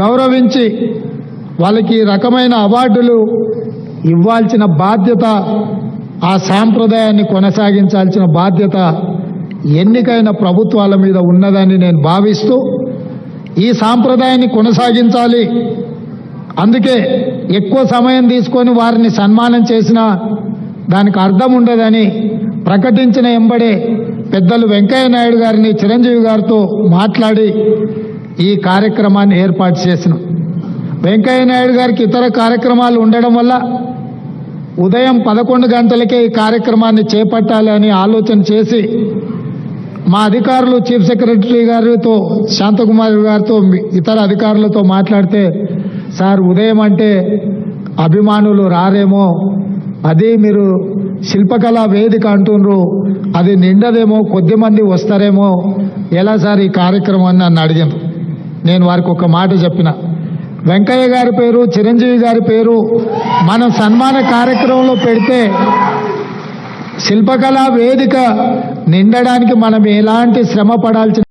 గౌరవించి వాళ్ళకి రకమైన అవార్డులు ఇవ్వాల్సిన బాధ్యత ఆ సాంప్రదాయాన్ని కొనసాగించాల్సిన బాధ్యత ఎన్నికైన ప్రభుత్వాల మీద ఉన్నదని నేను భావిస్తూ ఈ సాంప్రదాయాన్ని కొనసాగించాలి. అందుకే ఎక్కువ సమయం తీసుకొని వారిని సన్మానం చేసినా దానికి అర్థం ఉండదని ప్రకటించిన ఎంబడే పెద్దలు వెంకయ్య నాయుడు గారిని చిరంజీవి గారితో మాట్లాడి ఈ కార్యక్రమాన్ని ఏర్పాటు చేసినాం. వెంకయ్య నాయుడు గారికి ఇతర కార్యక్రమాలు ఉండడం వల్ల ఉదయం పదకొండు గంటలకే ఈ కార్యక్రమాన్ని చేపట్టాలి అని ఆలోచన చేసి మా అధికారులు చీఫ్ సెక్రటరీ గారితో శాంతకుమార్ గారితో ఇతర అధికారులతో మాట్లాడితే సార్ ఉదయం అంటే అభిమానులు రారేమో అది మీరు శిల్పకళా వేదిక అంటుండ్రు అది నిండదేమో కొద్ది మంది వస్తారేమో ఎలా సార్ ఈ కార్యక్రమాన్ని? నన్ను అడిగాను నేను వారికి ఒక మాట చెప్పిన. వెంకయ్య గారి పేరు చిరంజీవి గారి పేరు మనం సన్మాన కార్యక్రమంలో పెడితే శిల్పకళా వేదిక నిండడానికి మనం ఎలాంటి శ్రమ పడాల్సిన